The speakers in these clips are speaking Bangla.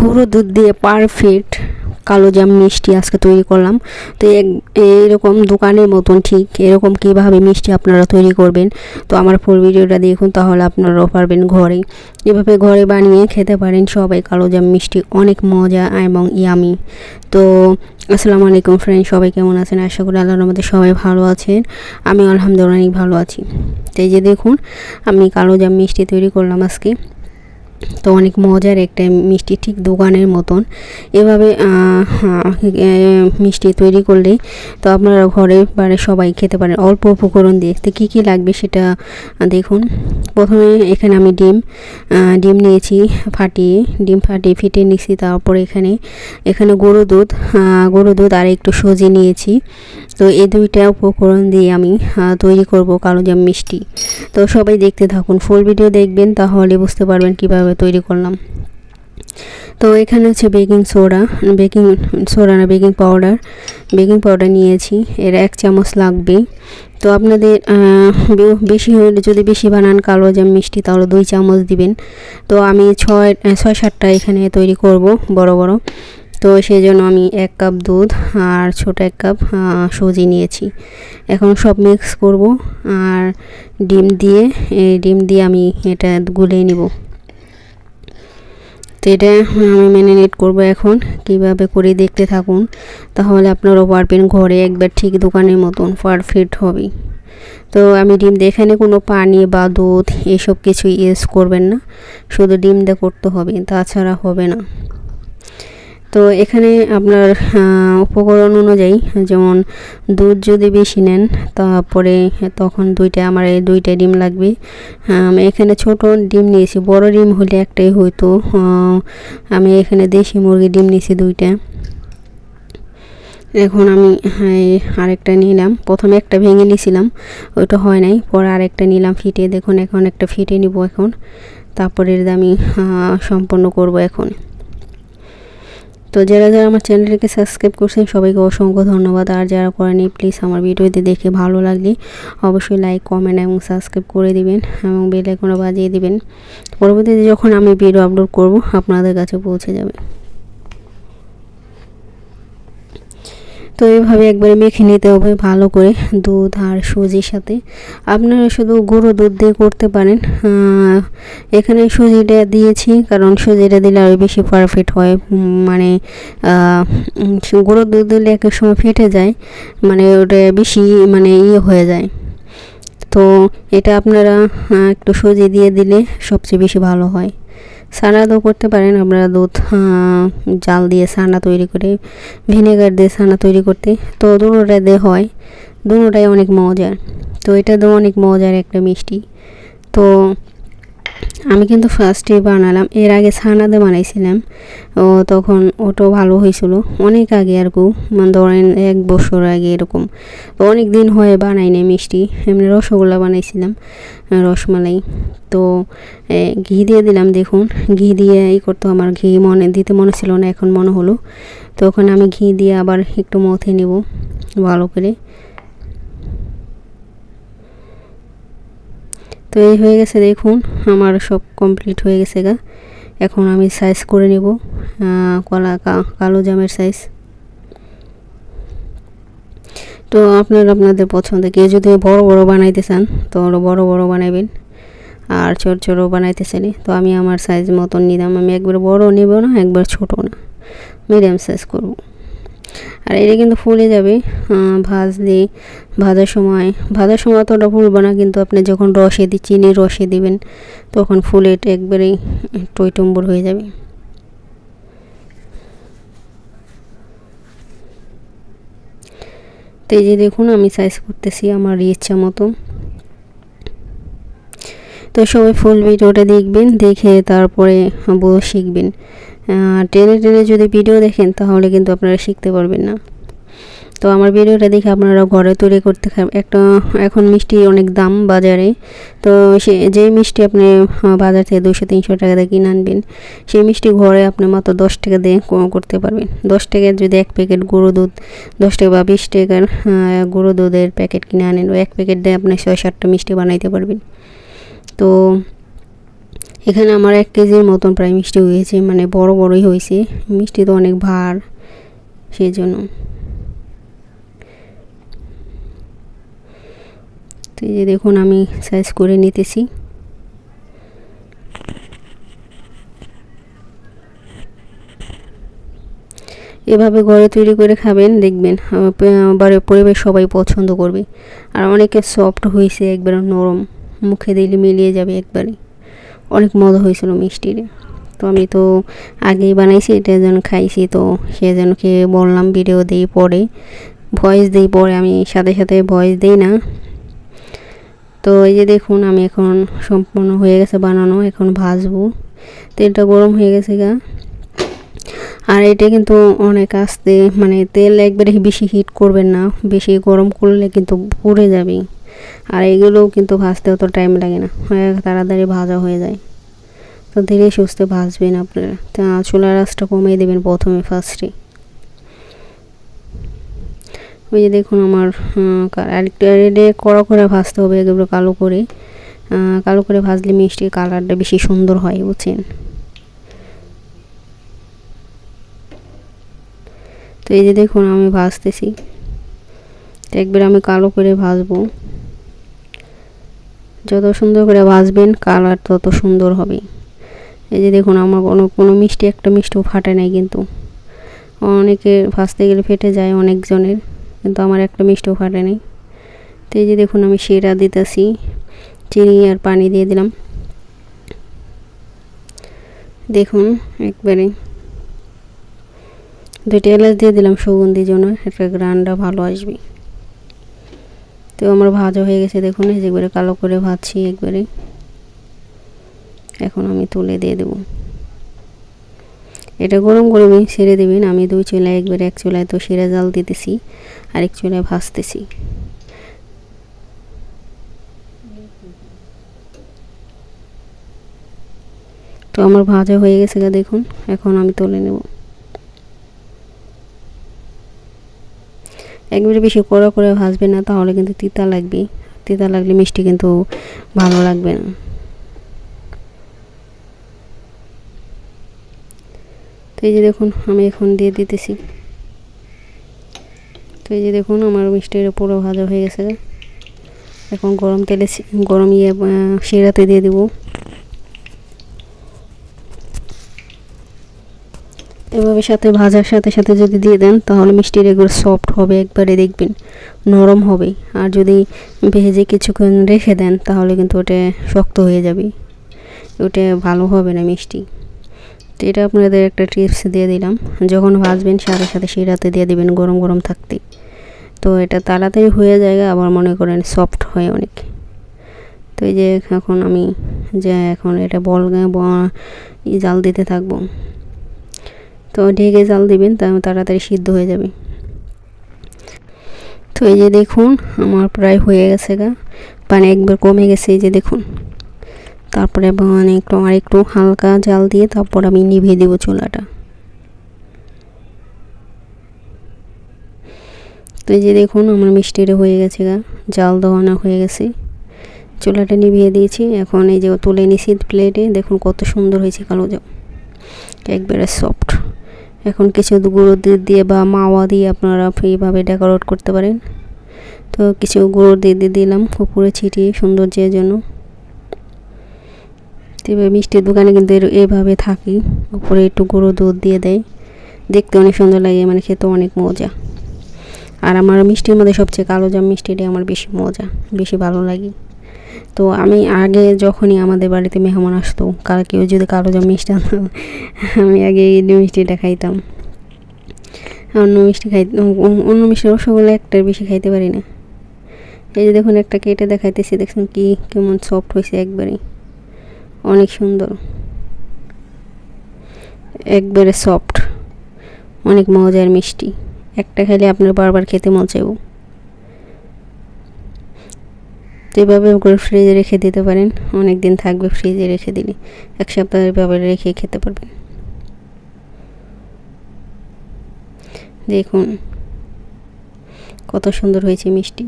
গুঁড়ো দুধ দিয়ে পারফেক্ট কালো জাম মিষ্টি আজকে তৈরি করলাম। তো এইরকম দোকানের মতন ঠিক এরকম কীভাবে মিষ্টি আপনারা তৈরি করবেন? তো আমার ফুল ভিডিওটা দেখুন তাহলে আপনারাও পারবেন ঘরে। এভাবে ঘরে বানিয়ে খেতে পারেন সবাই। কালো জাম মিষ্টি অনেক মজা এবং ইয়ামি তো আসসালামু আলাইকুম ফ্রেন্ড সবাই কেমন আছেন? আশা করি আল্লাহর মধ্যে সবাই ভালো আছেন। আমি আলহামদুলিল্লাহ অনেক ভালো আছি। তো এই যে দেখুন, আমি কালো জাম মিষ্টি তৈরি করলাম আজকে। তো অনেক মজার একটা মিষ্টি ঠিক দোকানের মতন। এভাবে মিষ্টি তৈরি করলেই তো আপনারা ঘরে বাড়ি সবাই খেতে পারেন। অল্প উপকরণ দিয়ে। তো কী কী লাগবে সেটা দেখুন। প্রথমে এখানে আমি ডিম ডিম নিয়েছি ফাটিয়ে। ডিম ফাটিয়ে ফিটিয়ে নিয়েছি, তারপরে এখানে এখানে গরু দুধ গরু দুধ আর একটু সজি নিয়েছি। তো এই দুইটা উপকরণ দিয়ে আমি তৈরি করব কালোজাম মিষ্টি। তো সবাই দেখতে থাকুন ফুল ভিডিও দেখবেন, তাহলে বুঝতে পারবেন কীভাবে তৈরি করলাম। তো এখানে হচ্ছে বেকিং সোডা বেকিং সোডা না বেকিং পাউডার বেকিং পাউডার নিয়েছি, এর এক চামচ লাগবে। তো আপনাদের বেশি হলে যদি বেশি বানান কালো জাম মিষ্টি, তাহলে দুই চামচ দিবেন। তো আমি ছয় ছয় সাতটা এখানে তৈরি করব, বড় বড়। তো সেই জন্য আমি এক কাপ দুধ আর ছোট এক কাপ সুজি নিয়েছি। এখন সব মিক্স করব আর ডিম দিয়ে, এই ডিম দিয়ে আমি এটা গুলিয়ে নিব। তো এটা আমি ম্যারিনেট করব এখন। কীভাবে করে দেখতে থাকুন। তাহলে আপনারাও পারবেন ঘরে একবার ঠিক দোকানের মতন পারফেক্ট হবে। তো আমি ডিম দিয়ে এখানে কোনো পানি বা দুধ এসব কিছু ইউজ করবেন না। শুধু ডিম দিয়ে করতে হবে, তাছাড়া হবে না। তো এখানে আপনার উপকরণ অনুযায়ী, যেমন দুধ যদি বেশি নেন, তারপরে তখন দুইটা, আমার এই দুইটা ডিম লাগবে। আমি, এখানে ছোট ডিম নিয়েছি, বড় ডিম হলে একটাই হয়তো আমি এখানে দেশি মুরগি ডিম নিয়েছি দুইটা। এখন আমি আরেকটা নিলাম। প্রথমে একটা ভেঙে নিয়েছিলাম, ওইটা হয় নাই। পরে আরেকটা নিলাম ফিটে দেখুন, এখন একটা ফিটে নিব এখন। তারপরে আমি সম্পন্ন করব এখন। তো যারা যারা আমার চ্যানেলটিকে সাবস্ক্রাইব করছেন, সবাইকে অসংখ্য ধন্যবাদ। আর যারা করেনি প্লিজ আমার ভিডিওতে দেখে ভালো লাগলে অবশ্যই লাইক কমেন্ট এবং সাবস্ক্রাইব করে দিবেন এবং বেল বাজিয়ে দিবেন। পরবর্তীতে যখন আমি ভিডিও আপলোড করব, আপনাদের কাছে পৌঁছে যাবে। তো এইভাবে একবারে মেখে নিতে হবে ভালো করে দুধ আর সুজির সাথে। আপনারা শুধু গুঁড়ো দুধ দিয়ে করতে পারেন। এখানে সুজিটা দিয়েছি কারণ সুজিটা দিলে আরও বেশি পারফেক্ট হয়। মানে গুঁড়ো দুধ দিলে এক সময় ফেটে যায়। মানে ওটা বেশি মানে ইয়ে হয়ে যায়। তো এটা আপনারা একটু সুজি দিয়ে দিলে সবচেয়ে বেশি ভালো হয়। সানাদও করতে পারেন। আমরা দুধ জাল দিয়ে সানা তৈরি করে, ভিনেগার দিয়ে সানা তৈরি করতে। তো দুটোটা দিয়ে হয়। দুটোটাই অনেক মজার। তো এটা তো অনেক মজার একটা মিষ্টি। তো আমি কিন্তু ফার্স্টে বানালাম। এর আগে ছানাতে বানাইছিলাম। ও তখন ওটাও ভালো হয়েছিল অনেক আগে আর কু। মানে ধরেন এক বছর আগে এরকম। তো অনেক দিন হয়ে বানাই নাই মিষ্টি। এমনি রসগোল্লা বানাইছিলাম, রসমালাই। তো ঘি দিয়ে দিলাম দেখুন। ঘি দিয়ে এই করতো আমার ঘি মনে, দিতে মনে ছিল না, এখন মনে হলো। তো ওখানে আমি ঘি দিয়ে আবার একটু মথে নেব ভালো করে। তো এই হয়ে গেছে দেখুন, আমার সব কমপ্লিট হয়ে গেছে গা। এখন আমি সাইজ করে নেব কলা কালো জামের সাইজ তো আপনার আপনাদের পছন্দ, কেউ যদি বড় বড় বানাইতে চান, তো বড় বড় বানাইবেন। আর ছোট ছোটো বানাইতে চাইলে, তো আমি আমার সাইজ মতন নিলাম। আমি একবার বড় নেব না, একবার ছোট না। মিডিয়াম সাইজ করব। আর এটা কিন্তু ফুলে যাবে ভাজলে ভাজার সময় ভাজার সময় অতটা ফুলবে না, কিন্তু আপনি যখন রসে দিয়ে চিনি রসে দিবেন, তখন ফুলে এটা একবারেই টইটম্বর হয়ে যাবে। তো এই যে দেখুন, আমি সাইজ করতেছি আমার ইচ্ছা মতো। তো সবাই ফুল ভিডিওটা দেখবেন, দেখে তারপরে শিখবেন। টেনে টেনে যদি ভিডিও দেখেন, তাহলে কিন্তু আপনারা শিখতে পারবেন না। তো আমার ভিডিওটা দেখে আপনারা ঘরে তৈরি করতে একটা, এখন মিষ্টি অনেক দাম বাজারে। তো সে, যেই মিষ্টি আপনি বাজার থেকে দুশো তিনশো টাকা দিয়ে কিনে আনবেন, সেই মিষ্টি ঘরে আপনি মাত্র দশ টাকা দিয়ে করতে পারবেন। দশ টাকার যদি এক প্যাকেট গুঁড়ো দুধ, দশ টাকা বা বিশ টাকার গুঁড়ো দুধের প্যাকেট কিনে আনেন, ওই এক প্যাকেট দিয়ে আপনি ছয়, সাতটা মিষ্টি বানাইতে পারবেন। তো এখানে আমার এক কেজির মতন প্রায় মিষ্টি হয়েছে মানে বড় বড়ই হয়েছে। মিষ্টি তো অনেক ভার সেই জন্য তো এই যে দেখুন, আমি সাইজ করে নিতেছি। এভাবে ঘরে তৈরি করে খাবেন, দেখবেন বাড়ির পরিবেশ সবাই পছন্দ করবে। আর অনেকে সফট হয়েছে, একবারে নরম। মুখে দিলে মিলিয়ে যাবে একবারে। অনেক মজা হয়েছিল মিষ্টির। তো আমি তো আগেই বানাইছি, এটা যেন খাইছি, তো সে যেন খেয়ে বললাম ভিডিও দিই পরে। ভয়েস দিই পরে, আমি সাথে সাথে ভয়েস দিই না। তো এই যে দেখুন, আমি এখন সম্পূর্ণ হয়ে গেছে বানানো, এখন ভাজবো। তেলটা গরম হয়ে গেছে গা। আর এটা কিন্তু অনেক আস্তে মানে তেল একবারে বেশি হিট করবেন না, বেশি গরম করলে কিন্তু পুড়ে যাবে আর এগুলোও কিন্তু ভাজতে অত টাইম লাগে না। তাড়াতাড়ি ভাজা হয়ে যায়। তো ধীরে সুস্থে ভাজবেন আপনারা। তা চুলার আঁচটা কমিয়ে দেবেন প্রথমে ফার্স্টে ওই যে দেখুন আমার আরেকটু রেডে কড়া করে ভাজতে হবে এগুলো কালো করে। কালো করে ভাজলে মিষ্টির কালারটা বেশি সুন্দর হয়, বুঝছেন? তো এই যে দেখুন আমি ভাজতেছি। একবার আমি কালো করে ভাজবো। যত সুন্দর করে ভাজবেন কালার তত সুন্দর হবে। এই যে দেখুন, আমার কোনো কোনো মিষ্টি, একটা মিষ্টিও ফাটে নাই কিন্তু। অনেকে ভাজতে গেলে ফেটে যায় অনেকজনের, কিন্তু আমার একটা মিষ্টিও ফাটে নেই। তো এই যে দেখুন, আমি শিরা দিতেছি, চিনি আর পানি দিয়ে দিলাম। দেখুন, একবারে। দুইটা এলাচ দিয়ে দিলাম সুগন্ধির জন্য একটা গ্রানটা ভালো আসবে। তো আমার ভাজা হয়ে গেছে, দেখুন এই যে একবারে কালো করে ভাজছি একবারে। এখন আমি তুলে দিয়ে দেবো। এটা গরম গরমই ছেড়ে দেবেন, আমি দুই চুলায় একবারে এক চুলায় তো সেরে জাল দিতেছি, আরেক চুলায় ভাজতেছি। তো আমার ভাজা হয়ে গেছে দেখুন, এখন আমি তুলে নেব। একবারে বেশি কড়া করে ভাজবে না, তাহলে কিন্তু তিতা লাগবে। তিতা লাগলে মিষ্টি কিন্তু ভালো লাগবে না। তো এই যে দেখুন, আমি এখন দিয়ে দিতেছি। তো এই যে দেখুন, আমার মিষ্টিটা পুরো ভাজা হয়ে গেছে। এখন গরম তেলে গরম ইয়ে শিরাতে দিয়ে দেবো। এভাবে সাথে ভাজার সাথে সাথে যদি দিয়ে দেন, তাহলে মিষ্টির এগুলো সফট হবে, একবারে দেখবেন নরম হবে। আর যদি ভেজে কিছুক্ষণ রেখে দেন, তাহলে কিন্তু ওটা শক্ত হয়ে যাবে। ওটা ভালো হবে না মিষ্টি। তো এটা আপনাদের একটা টিপস দিয়ে দিলাম। যখন ভাজবেন, সাথে সাথে সেই রাতে দিয়ে দিবেন গরম গরম থাকতে। তো এটা তাড়াতাড়ি হয়ে যায়, আবার মনে করেন সফট হয় অনেক। তো এই যে এখন আমি যে এখন এটা বল জাল দিতে থাকব। তো ঢেকে জাল দিবেন তা তাড়াতাড়ি সিদ্ধ হয়ে যাবে। তো এই যে দেখুন, আমার প্রায় হয়ে গেছে গা। পানি একবার কমে গেছে এই যে দেখুন। তারপরে মানে একটু আর একটু হালকা জাল দিয়ে তারপর আমি নিভিয়ে দেবো চুলাটা। তো এই যে দেখুন, আমার মিষ্টিটা হয়ে গেছে গা। জাল দেওয়ানো হয়ে গেছে। চুলাটা নিভিয়ে দিয়েছি। এখন এই যে তুলে নিছি প্লেটে দেখুন কত সুন্দর হয়েছে কালো জাম। একবারে সফট এখন কিছু গুঁড়ো দুধ দিয়ে বা মাওয়া দিয়ে আপনারা এইভাবে ডেকোরেট করতে পারেন। তো কিছু গুঁড়ো দিয়ে দিয়ে দিলাম উপরে ছিটিয়ে সৌন্দর্যের জন্য। এবার মিষ্টির দোকানে কিন্তু এভাবে থাকি। উপরে একটু গুঁড়ো দুধ দিয়ে দেয়। দেখতে অনেক সুন্দর লাগে মানে খেতে অনেক মজা। আর আমার মিষ্টির মধ্যে সবচেয়ে কালো জাম মিষ্টিটাই আমার বেশি মজা, বেশি ভালো লাগে। তো আমি আগে যখনই আমাদের বাড়িতে মেহমান আসতো কার কেউ যদি কালো জাম মিষ্টি আমি আগে এই মিষ্টিটা খাইতাম। অন্য মিষ্টি খাই, অন্য মিষ্টি রসগোল্লা একটার বেশি খাইতে পারি না। এই যে দেখুন একটা কেটে দেখাইতেছি, দেখুন কি, কেমন সফট হয়েছে একবারে অনেক সুন্দর। একবারে সফট অনেক মজার মিষ্টি। একটা খাইলে আপনার বারবার খেতে মন চাইব। তো এভাবে করে ফ্রিজে রেখে দিতে পারেন। অনেক দিন থাকবে ফ্রিজে রেখে দিলে। এক সপ্তাহ এভাবে রেখে খেতে পারবেন। দেখুন, কত সুন্দর হয়েছে মিষ্টি।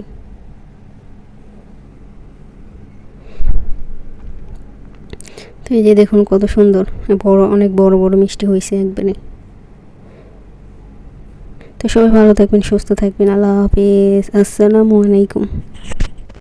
তো এই যে দেখুন কত সুন্দর, বড়, অনেক বড় বড় মিষ্টি হয়েছে একবারে। তো সবাই ভালো থাকবেন, সুস্থ থাকবেন। আল্লাহ হাফিজ। আসসালামু আলাইকুম।